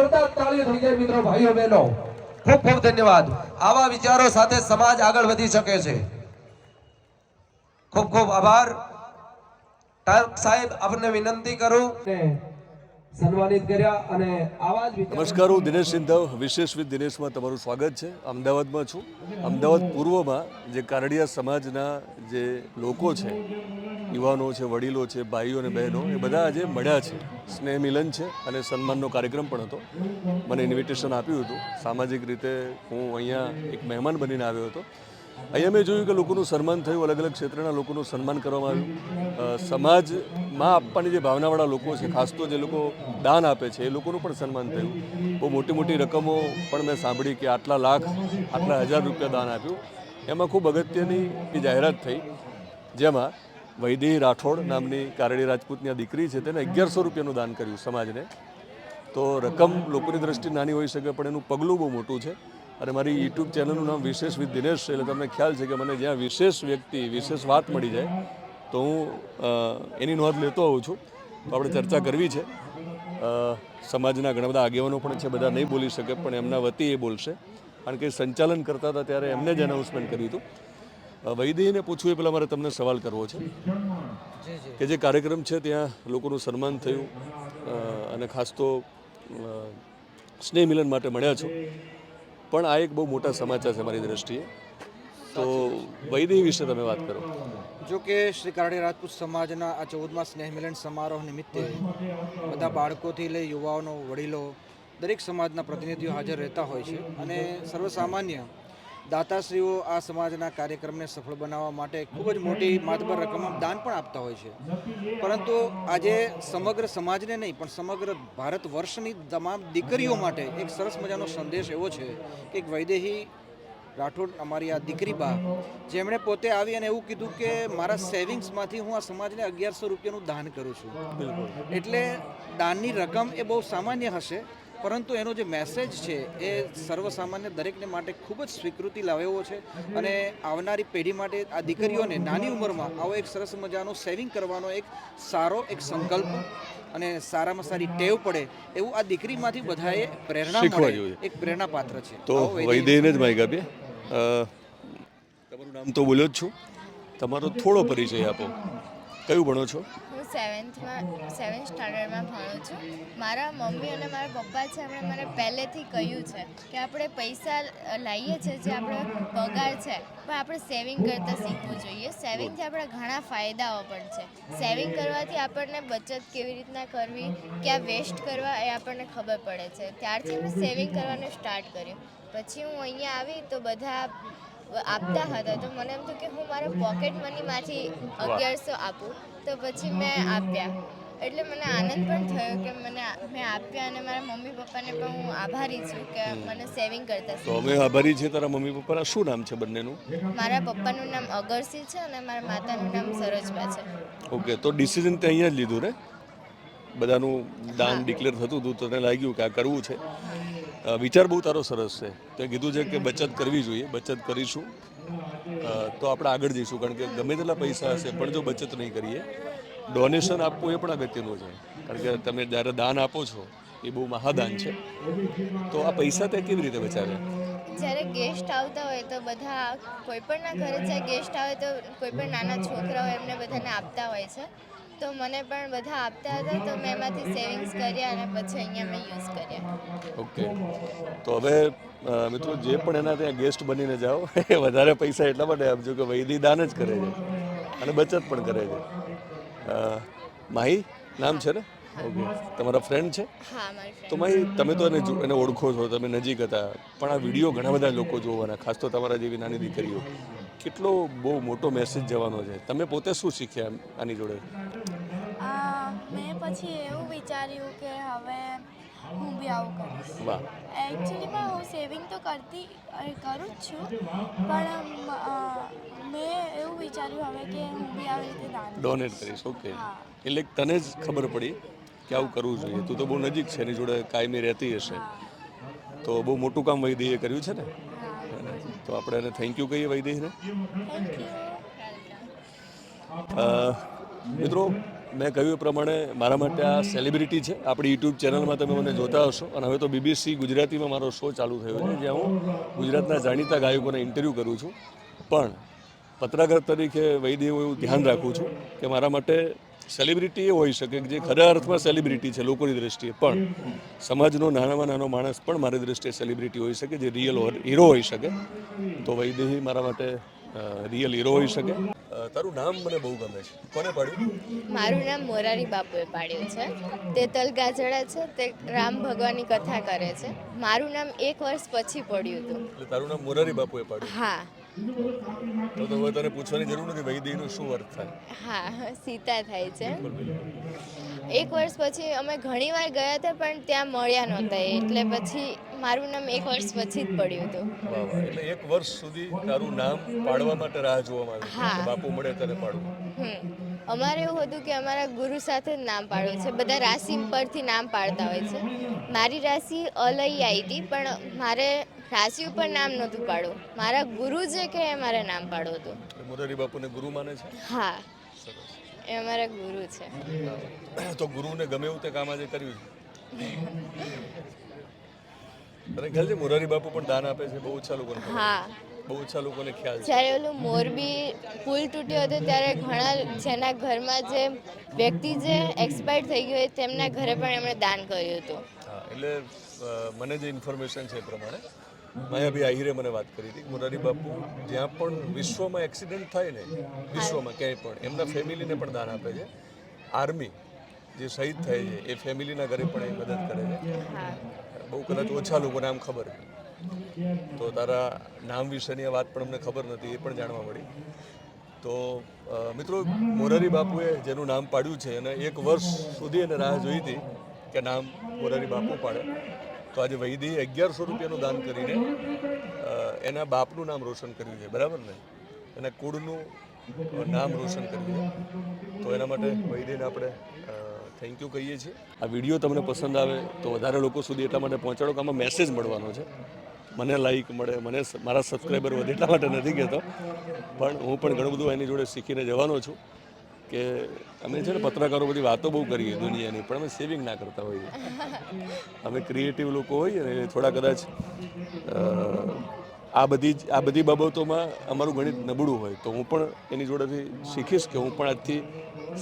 જોરદાર તાળીઓ થઈ જાય મિત્રો ભાઈઓ બહેનો. ખૂબ ખૂબ ધન્યવાદ. આવા વિચારો સાથે સમાજ આગળ વધી શકે છે. ખૂબ ખૂબ આભાર. સાહેબ આપને વિનંતી કરું. સન્માનિત કર્યા અને આવા જ નમસ્કાર હું દિનેશ સિંધવ વિશેષ વિથ દિનેશમાં તમારું સ્વાગત છે. અમદાવાદમાં છું. અમદાવાદ પૂર્વમાં જે કારડિયા સમાજના જે લોકો છે યુવાનો છે, વડીલો છે, ભાઈઓ અને બહેનો એ બધા આજે મળ્યા છે. સ્નેહ મિલન છે અને સન્માનનો કાર્યક્રમ પણ હતો. મને ઇન્વિટેશન આપ્યું હતું. સામાજિક રીતે હું અહીંયા એક મહેમાન બનીને આવ્યો હતો. અહીંયા મેં જોયું કે લોકોનું સન્માન થયું અલગ અલગ ક્ષેત્રના લોકોનું સન્માન કરવામાં આવ્યું. સમાજમાં આપવાની જે ભાવનાવાળા લોકો છે, ખાસ તો જે લોકો દાન આપે છે, એ લોકોનું પણ સન્માન થયું. બહુ મોટી મોટી રકમો પણ મેં સાંભળી કે આટલા લાખ, આટલા હજાર રૂપિયા દાન આપ્યું. એમાં ખૂબ અગત્યની જાહેરાત થઈ. જેમાં વૈદેહી રાઠોડ નામની કારડી રાજપૂતની આ દીકરી છે, તેને અગિયારસો રૂપિયાનું દાન કર્યું સમાજને. તો રકમ લોકોની દ્રષ્ટિએ નાની હોઈ શકે, પણ એનું પગલું બહુ મોટું છે. અને મારી યુટ્યુબ ચેનલનું નામ વિશેષ વિથ દિનેશ છે, એટલે તમને ખ્યાલ છે કે મને જ્યાં વિશેષ વ્યક્તિ, વિશેષ વાત મળી જાય, તો હું એની નોંધ લેતો હોઉં છું. તો આપણે ચર્ચા કરવી છે. સમાજના ઘણા બધા આગેવાનો પણ છે, બધા નહીં બોલી શકે, પણ એમના વતી એ બોલશે. કારણ કે સંચાલન કરતા હતા ત્યારે એમને જ એનાઉન્સમેન્ટ કર્યું હતું. વૈદેહીને પૂછવું એ પહેલાં મારે તમને સવાલ કરવો છે કે જે કાર્યક્રમ છે ત્યાં લોકોનું સન્માન થયું અને ખાસ તો સ્નેહ મિલન માટે મળ્યા છો. પણ આ એક બહુ મોટા સમાચાર છે મારી દ્રષ્ટિએ. તો વૈદેહી વિશે તમે વાત કરો. જો કે શ્રી કારડી રાજપૂત સમાજના આ ચૌદમાં સ્નેહ મિલન સમારોહ નિમિત્તે બધા બાળકોથી લઈ યુવાઓનો વડીલો દરેક સમાજના પ્રતિનિધિઓ હાજર રહેતા હોય છે. અને સર્વસામાન્ય દાતાશ્રીઓ આ સમાજના કાર્યક્રમને સફળ બનાવવા માટે ખૂબ જ મોટી માતબર રકમ દાન પણ આપતા હોય છે. પરંતુ આજે સમગ્ર સમાજને નહીં પણ સમગ્ર ભારત વર્ષની તમામ દીકરીઓ માટે એક સરસ મજાનો સંદેશ એવો છે કે એક વૈદેહી રાઠોડ અમારી આ દીકરી બા જેમણે પોતે આવી અને એવું કીધું કે મારા સેવિંગ્સમાંથી હું આ સમાજને અગિયારસો રૂપિયાનું દાન કરું છું. એટલે દાનની રકમ એ બહુ સામાન્ય હશે પરંતુ એનો જે મેસેજ છે એ સર્વસામાન્ય દરેકને માટે ખૂબ જ સ્વીકૃતિ લાવેવો છે અને આવનારી પેઢી માટે આ દીકરીઓને નાની ઉંમરમાં આવો એક સરસ મજાનો સેવિંગ કરવાનો એક સારો એક સંકલ્પ અને સારામાં સારી ટેવ પડે એવું આ દીકરીમાંથી બધાએ પ્રેરણા મળે જોઈએ. એક પ્રેરણા પાત્ર છે. તો આવો વૈદેહીને જ માહિકા બે તમારું નામ તો બોલ્યો જ છું. તમારો થોડો પરિચય આપો. કયું ભણો છો? સેવન્થમાં સેવન્થ સ્ટાન્ડર્ડમાં ભણું છું. મારા મમ્મી અને મારા પપ્પા છે એમણે મને પહેલેથી કહ્યું છે કે આપણે પૈસા લાવીએ છીએ જે આપણો પગાર છે પણ આપણે સેવિંગ કરતાં શીખવું જોઈએ. સેવિંગથી આપણા ઘણા ફાયદાઓ પણ છે. સેવિંગ કરવાથી આપણને બચત કેવી રીતના કરવી ક્યાં વેસ્ટ કરવા એ આપણને ખબર પડે છે. ત્યારથી મેં સેવિંગ કરવાનું સ્ટાર્ટ કર્યું. પછી હું અહીંયા આવી તો બધા આપતા હતા. તો મને એમ થયું કે હું મારા પોકેટ મનીમાંથી અગિયારસો આપું. તો પછી મેં આપ્યા. એટલે મને આનંદ પણ થયો કે મને મેં આપ્યા અને મારા મમ્મી પપ્પાને પણ હું આભારી છું કે મને સેવિંગ કરતા તો અમે આભારી છે તારા મમ્મી પપ્પાના. શું નામ છે બંનેનું? મારા પપ્પાનું નામ અગરસિંહ છે અને મારા માતાનું નામ સરોજબા છે. ઓકે તો ડિસિઝન તે અહીંયા જ લીધું ને? બધાનું દાન ડિક્લેર થતું હતું તને લાગ્યું કે આ કરવું છે? વિચાર બહુ તારો સરસ છે. તે કીધું છે કે બચત કરવી જોઈએ. બચત કરીશું. તો આપણે આગળ જઈશું કારણ કે ગમે તેટલા પૈસા હશે પણ જો બચત નહીં કરીએ ડોનેશન આપવું એ પણ અગત્યનું છે. કારણ કે તમે જ્યારે દાન આપો છો એ બહુ મહાદાન છે. તો આ પૈસા તે કેવી રીતે બચાવે? જ્યારે ગેસ્ટ આવતા હોય તો બધા કોઈ પણના ઘરે જ્યારે ગેસ્ટ આવે તો કોઈ પણ નાના છોકરા હોય એમને બધાને આપતા હોય છે. તો મને પણ બધા આપતા હતા તો મેં એમાંથી સેવિંગ્સ કર્યા અને પછી અહીંયા મેં યુઝ કર્યા. ઓકે તો હવે મિત્રો જે પણ એના ત્યાં ગેસ્ટ બનીને જાઓ એ વધારે પૈસા એટલા માટે આપજો કે વૈદી દાન જ કરે છે અને બચત પણ કરે છે. માહી નામ છે ને? ઓકે તમારા ફ્રેન્ડ છે? તો માહી તમે તો એને એને ઓળખો છો તમે નજીક હતા પણ આ વીડિયો ઘણા બધા લોકો જોવાના ખાસ તો તમારા જેવી નાની દીકરીઓ. કેટલો બહુ મોટો મેસેજ જવાનો છે. તમે પોતે શું શીખ્યા આની જોડે? મેં પછી એવું વિચાર્યું કે હવે હું બી આવું કરીશ. એકચ્યુઅલીમાં હું સેવિંગ તો કરતી કરું જ છું. પણ મેં એવું વિચાર્યું હવે કે હું બી આવી રીતે દાન ડોનેટ કરીશ ઓકે એટલે તને જ ખબર પડી કે આવું કરવું જોઈએ. તું તો બહુ નજીક છે એની જોડે કાયમી રહેતી હશે. તો બહુ મોટું કામ વૈદેહીએ કર્યું છે ને? તો આપણે એને થેન્ક યુ કહીએ વૈદેહીને. મિત્રો મેં કહ્યું એ પ્રમાણે મારા માટે આ સેલિબ્રિટી છે. આપણી યુટ્યુબ ચેનલમાં તમે મને જોતા હશો. અને હવે તો બીબીસી ગુજરાતીમાં મારો શો ચાલુ થયો છે, જ્યાં હું ગુજરાતના જાણીતા ગાયકોને ઇન્ટરવ્યૂ કરું છું. પણ પત્રકાર તરીકે વૈદ્ય એવું ધ્યાન રાખું છું કે મારા માટે સેલિબ્રિટી એ હોઈ શકે જે ખરા અર્થમાં સેલિબ્રિટી છે લોકોની દ્રષ્ટિએ. પણ સમાજનો નાનામાં નાનો માણસ પણ મારી દ્રષ્ટિએ સેલિબ્રિટી હોઈ શકે, જે રિયલ હીરો હોઈ શકે. તો વૈદેહી મારા માટે રિયલ હીરો હોઈ શકે. તારું નામ મને બહુ ગમે છે. કોને પાડ્યું? મારું નામ મોરારી બાપુએ પાડ્યું છે. તે તલગાજડા છે તે રામ ભગવાનની કથા કરે છે. મારું નામ એક વર્ષ પછી પડ્યું હતું. એટલે તારું નામ મોરારી બાપુએ પાડ્યું? હા. તો તો હવે તને પૂછવાની જરૂર નથી વૈદેહીનો શું અર્થ થાય? હા સીતા થાય છે. એક વર્ષ પછી અમે ઘણી વાર ગયા હતા પણ ત્યાં મળ્યા નહોતા એટલે પછી મારું નામ એક વર્ષ પછી જ પડ્યું હતું. વાહ વાહ. એટલે એક વર્ષ સુધી તારું નામ પાડવા માટે રાહ જોવામાં આવી હા. બાપુ મળે ત્યારે પાડવું હમ. અમારે એવું હતું કે અમારા ગુરુ સાથે જ નામ પાડવું છે. બધા રાશિ પરથી નામ પાડતા હોય છે. મારી રાશિ આવી હતી પણ મારે રાશિ ઉપર નામ નહોતું પાડવું. મારા ગુરુ જે કે એ મારે નામ પાડવું હતું. એટલે મોરારી બાપુને ગુરુ માને છે? હા. એ અમારા ગુરુ છે. તો ગુરુને ગમે એવું તે કામ આજે કર્યું છે? તને ખ્યાલ છે મોરારી બાપુ પણ દાન આપે છે બહુ ઓછા લોકોને હા. બહુ ઓછા લોકોને ખ્યાલ છે. જ્યારે ઓલું મોરબી પુલ તૂટ્યો હતો ત્યારે ઘણા જેના ઘરમાં જે વ્યક્તિ જે એક્સપાયર થઈ ગયો તેમના ઘરે પણ એમણે દાન કર્યું હતું. હા એટલે મને જે ઇન્ફોર્મેશન છે એ પ્રમાણે માયાભાઈ આહિરે મને વાત કરી હતી મોરારી બાપુ જ્યાં પણ વિશ્વમાં એક્સિડન્ટ થાય ને વિશ્વમાં ક્યાંય પણ એમના ફેમિલીને પણ દાન આપે છે. આર્મી જે શહીદ થાય છે એ ફેમિલીના ઘરે પણ એ મદદ કરે છે. બહુ કદાચ ઓછા લોકોને આમ ખબર. તો તારા નામ વિશેની આ વાત પણ અમને ખબર નથી એ પણ જાણવા મળી. તો મિત્રો મોરારી બાપુએ જેનું નામ પાડ્યું છે અને એક વર્ષ સુધી એને રાહ જોઈ હતી કે નામ મોરારી બાપુ પાડે. તો આજે વૈદે અગિયારસો રૂપિયાનું દાન કરીને એના બાપનું નામ રોશન કર્યું છે બરાબર ને? એના કુળનું નામ રોશન કર્યું છે. તો એના માટે વૈદીને આપણે થેન્ક યુ કહીએ છીએ. આ વીડિયો તમને પસંદ આવે તો વધારે લોકો સુધી એટલા માટે પહોંચાડો કે આમાં મેસેજ મળવાનો છે. મને લાઈક મળે, મને મારા સબસ્ક્રાઈબર વધે એટલા માટે નથી કહેતો. પણ હું પણ ઘણું બધું એની જોડે શીખીને જવાનો છું કે અમે છે ને પત્રકારો બધી વાતો બહુ કરીએ દુનિયાની, પણ અમે સેવિંગ ના કરતા હોઈએ. અમે ક્રિએટિવ લોકો હોઈએ ને થોડા કદાચ આ બધી જ- આ બધી બાબતોમાં અમારું ગણિત નબળું હોય તો હું પણ એની જોડેથી શીખીશ કે હું પણ આજથી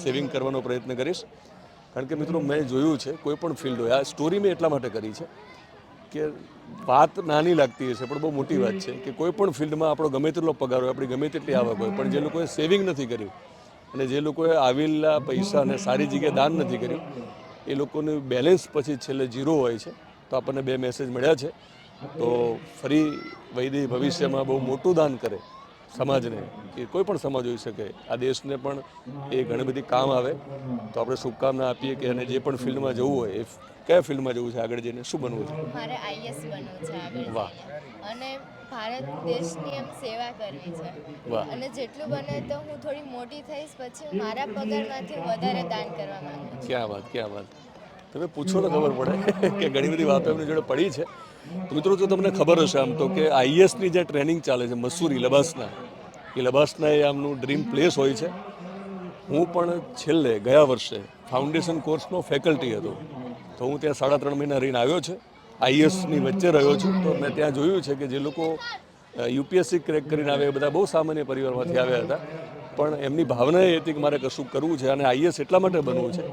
સેવિંગ કરવાનો પ્રયત્ન કરીશ. કારણ કે મિત્રો મેં જોયું છે, કોઈ પણ ફિલ્ડ હોય, આ સ્ટોરી મેં એટલા માટે કરી છે કે વાત નાની લાગતી હશે, પણ બહુ મોટી વાત છે કે કોઈ પણ ફિલ્ડમાં આપણો ગમે તેટલો પગાર હોય, આપણી ગમે તેટલી આવક હોય, પણ જે લોકોએ સેવિંગ નથી કર્યું અને જે લોકોએ આવેલા પૈસાને સારી જગ્યાએ દાન નથી કર્યું, એ લોકોનું બેલેન્સ પછી છેલ્લે ઝીરો હોય છે. તો આપણને બે મેસેજ મળ્યા છે. તો ફરી વૈદિક ભવિષ્યમાં બહુ મોટું દાન કરે. સમાજને કે કોઈ પણ સમાજ હોઈ શકે આ દેશને પણ એ ઘણી બધી કામ આવે. તો આપણે શુભકામના આપીએ કે એને જે પણ ફિલ્ડમાં જવું હોય એ કયા ફિલ્ડમાં જવું છે આગળ જઈને શું બનવું છે? મારે આઈએસ બનવું છે આગળ વાહ. અને ભારત દેશની એમ સેવા કરવી છે. વાહ. અને જેટલું બને તો હું થોડી મોટી થઈશ પછી મારા પગારમાંથી વધારે દાન કરવા માંગુ ક્યાં વાત ક્યાં વાત. તમે પૂછો ને ખબર પડે કે ઘણી બધી વાતો એમની જોડે પડી છે. તો મિત્રો, જો તમને ખબર હશે આમ તો કે આઈએસની જે ટ્રેનિંગ ચાલે છે મસૂરી, લબાસના, એ લબાસના એ આમનું ડ્રીમ પ્લેસ હોય છે. હું પણ છેલ્લે ગયા વર્ષે ફાઉન્ડેશન કોર્સનો ફેકલ્ટી હતો. તો હું ત્યાં સાડા ત્રણ મહિના રહીને આવ્યો છે. આઈએસની વચ્ચે રહ્યો છું. તો મેં ત્યાં જોયું છે કે જે લોકો યુપીએસસી ક્રેક કરીને આવે એ બધા બહુ સામાન્ય પરિવારમાંથી આવ્યા હતા. પણ એમની ભાવના એ હતી કે મારે કશું કરવું છે અને આઈએસ એટલા માટે બનવું છે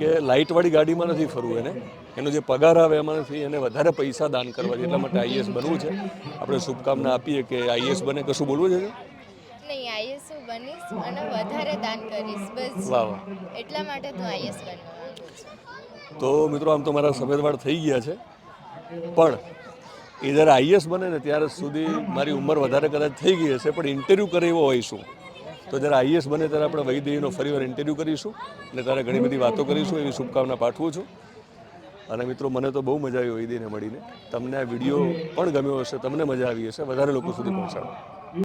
કે લાઇટવાળી ગાડીમાં નથી ફરવું એને. એનો જે પગાર આવે એમાંથી એને વધારે પૈસા દાન કરવા છે એટલા માટે આઈએસ બનવું છે. આપણે શુભકામના આપીએ કે આઈએસ બને. કશું બોલવું છે નહીં આઈએસ હું બનીશ અને વધારે દાન કરીશ બસ. વાહ વાહ. એટલા માટે હું આઈએસ બનવા તો મિત્રો આમ તો મારા સફેદવાળ થઈ ગયા છે. પણ એ જ્યારે આઈએસ બને ને ત્યાર સુધી મારી ઉંમર વધારે કદાચ થઈ ગઈ હશે પણ ઇન્ટરવ્યૂ કરે એવો હોઈશું તો જ્યારે આઈએસ બને ત્યારે આપણે વૈદેહીનો ફરીવાર ઇન્ટરવ્યૂ કરીશું અને ત્યારે ઘણી બધી વાતો કરીશું. એવી શુભકામના પાઠવું છું. અને મિત્રો, મને તો બહુ મજા આવી વૈદેહીને મળીને. તમને આ વીડિયો પણ ગમ્યો હશે, તમને મજા આવી હશે. વધારે લોકો સુધી પહોંચાડો.